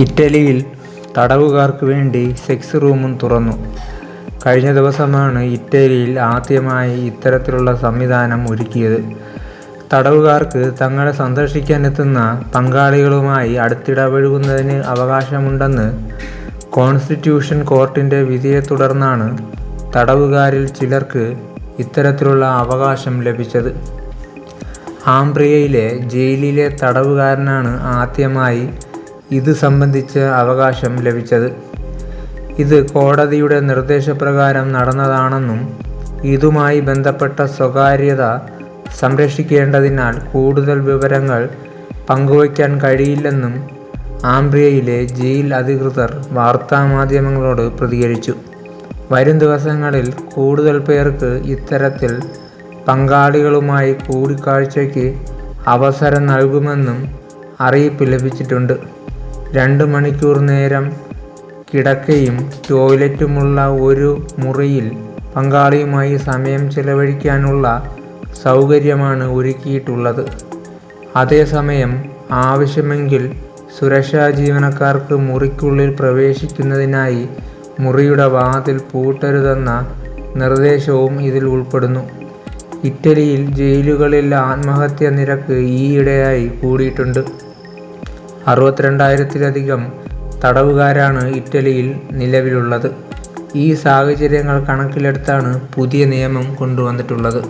ഇറ്റലിയിൽ തടവുകാർക്ക് വേണ്ടി സെക്സ് റൂമും തുറന്നു. കഴിഞ്ഞ ദിവസമാണ് ഇറ്റലിയിൽ ആദ്യമായി ഇത്തരത്തിലുള്ള സംവിധാനം ഒരുക്കിയത്. തടവുകാർക്ക് തങ്ങളെ സന്ദർശിക്കാനെത്തുന്ന പങ്കാളികളുമായി അടുത്തിടപഴകുന്നതിന് അവകാശമുണ്ടെന്ന് കോൺസ്റ്റിറ്റ്യൂഷൻ കോർട്ടിന്റെ വിധിയെ തുടർന്നാണ് തടവുകാരിൽ ചിലർക്ക് ഇത്തരത്തിലുള്ള അവകാശം ലഭിച്ചത്. ആംബ്രിയയിലെ ജയിലിലെ തടവുകാരനാണ് ആദ്യമായി ഇത് സംബന്ധിച്ച് അവകാശം ലഭിച്ചത്. ഇത് കോടതിയുടെ നിർദ്ദേശപ്രകാരം നടന്നതാണെന്നും ഇതുമായി ബന്ധപ്പെട്ട സ്വകാര്യത സംരക്ഷിക്കേണ്ടതിനാൽ കൂടുതൽ വിവരങ്ങൾ പങ്കുവയ്ക്കാൻ കഴിയില്ലെന്നും ആംബ്രിയയിലെ ജയിൽ അധികൃതർ വാർത്താമാധ്യമങ്ങളോട് പ്രതികരിച്ചു. വരും ദിവസങ്ങളിൽ കൂടുതൽ പേർക്ക് ഇത്തരത്തിൽ പങ്കാളികളുമായി കൂടിക്കാഴ്ചയ്ക്ക് അവസരം നൽകുമെന്നും അറിയിപ്പ് ലഭിച്ചിട്ടുണ്ട്. രണ്ട് മണിക്കൂർ നേരം കിടക്കയും ടോയ്ലറ്റുമുള്ള ഒരു മുറിയിൽ പങ്കാളിയുമായി സമയം ചെലവഴിക്കാനുള്ള സൗകര്യമാണ് ഒരുക്കിയിട്ടുള്ളത്. അതേസമയം ആവശ്യമെങ്കിൽ സുരക്ഷാ ജീവനക്കാർക്ക് മുറിക്കുള്ളിൽ പ്രവേശിക്കുന്നതിനായി മുറിയുടെ വാതിൽ പൂട്ടരുതെന്ന നിർദ്ദേശവും ഇതിൽ ഉൾപ്പെടുന്നു. ഇറ്റലിയിൽ ജയിലുകളിൽ ആത്മഹത്യാ നിരക്ക് ഈയിടെയായി കൂടിയിട്ടുണ്ട്. അറുപത്തിരണ്ടായിരത്തിലധികം തടവുകാരാണ് ഇറ്റലിയിൽ നിലവിലുള്ളത്. ഈ സാഹചര്യങ്ങൾ കണക്കിലെടുത്താണ് പുതിയ നിയമം കൊണ്ടുവന്നിട്ടുള്ളത്.